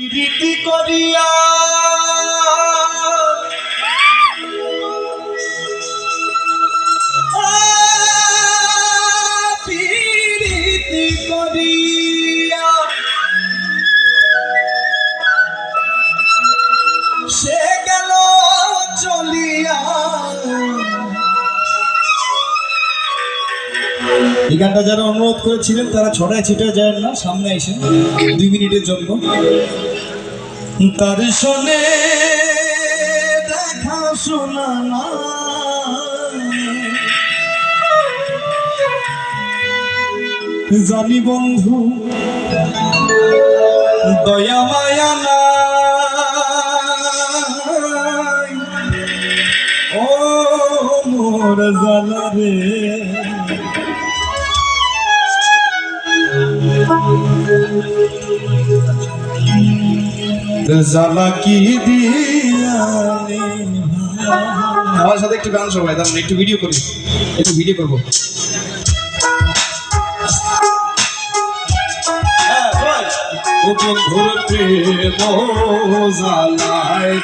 প্রীতি করিয়া। সে গেল চলিয়া। এই গানটা যারা অনুরোধ করেছিলেন, তারা ছড়ায় ছিটে যায় না, সামনে এসে। দুই মিনিটের জন্য। তার শোনে দেখা শোনা না জানি বন্ধু দয়া মায়া নাই। ও মোর জালা রে। আমার সাথে একটু গান সবাই তার একটু ভিডিও করি। একটু ভিডিও করব। বন্ধুর প্রেম জালায়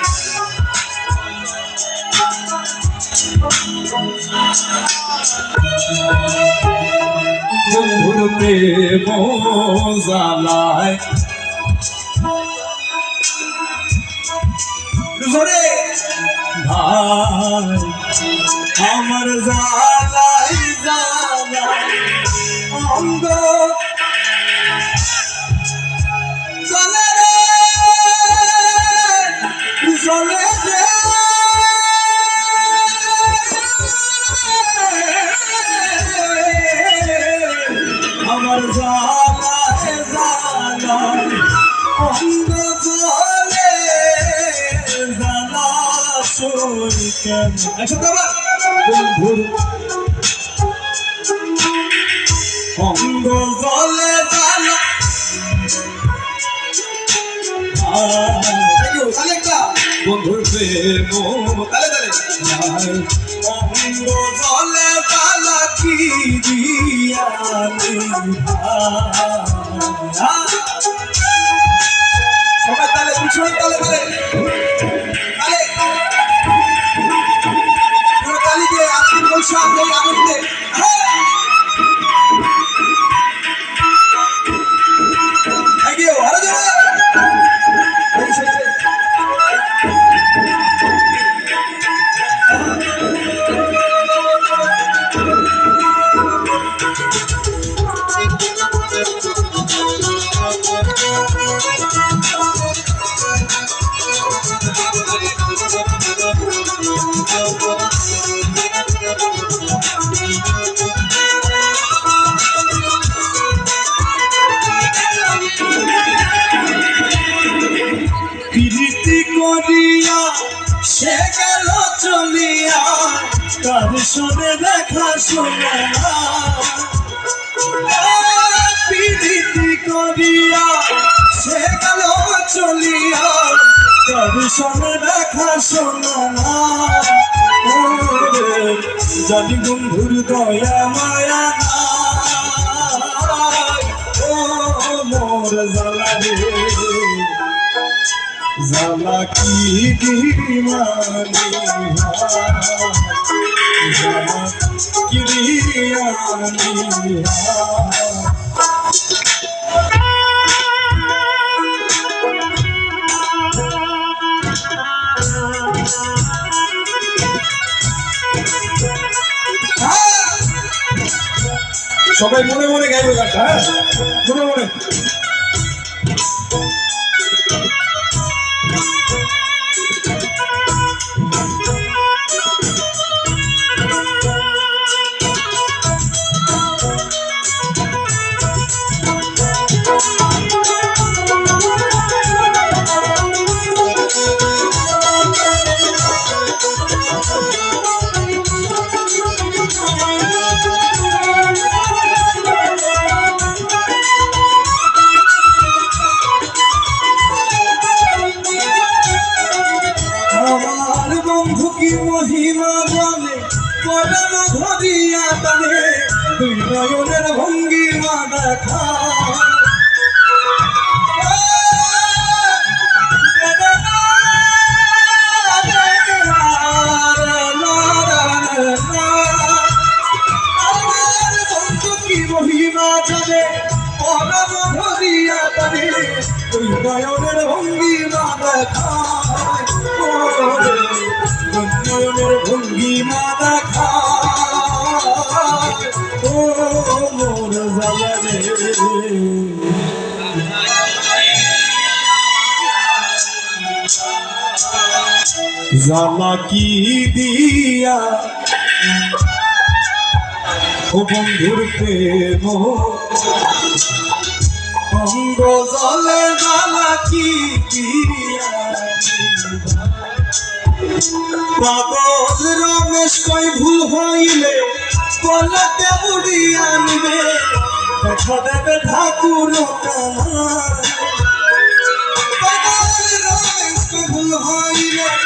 প্রেম জালায় জোরে। ভাই আমার জালাই জালাই অঙ্গ। জলে রে আমার জালাই বন্ধুর অঙ্গ জলে জালা বন্ধুর প্রেম তালে তালে অঙ্গ জলে জালা কি সবাই তালে পিছনে তালে তালে দেখা করিয়া সে গেল চলিয়া তার দেখা শোনা জানি বন্ধুর দয়া মায়া জালা কি দিমানি কি দিয়ানি সবাই মনে মনে গাইবে গানটা হ্যাঁ? মনে মনে। দিয়া তানে তুই নয়নের ভঙ্গি মা দেখা মহিমা চলে পরম ধরিয়া তানে ভঙ্গি জালা কি দিয়া? ও বন্ধুর প্রেম। অঙ্গ জলে জালা কি দিয়া? পাগল রমেশ কই ভুল হইলে? বলতে উড়ি আনবে। দেখা দেবে ঠাকুর কানায় পাগল রমেশ কই ভুল হইলে?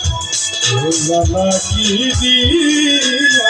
জলা কি দিয়ানি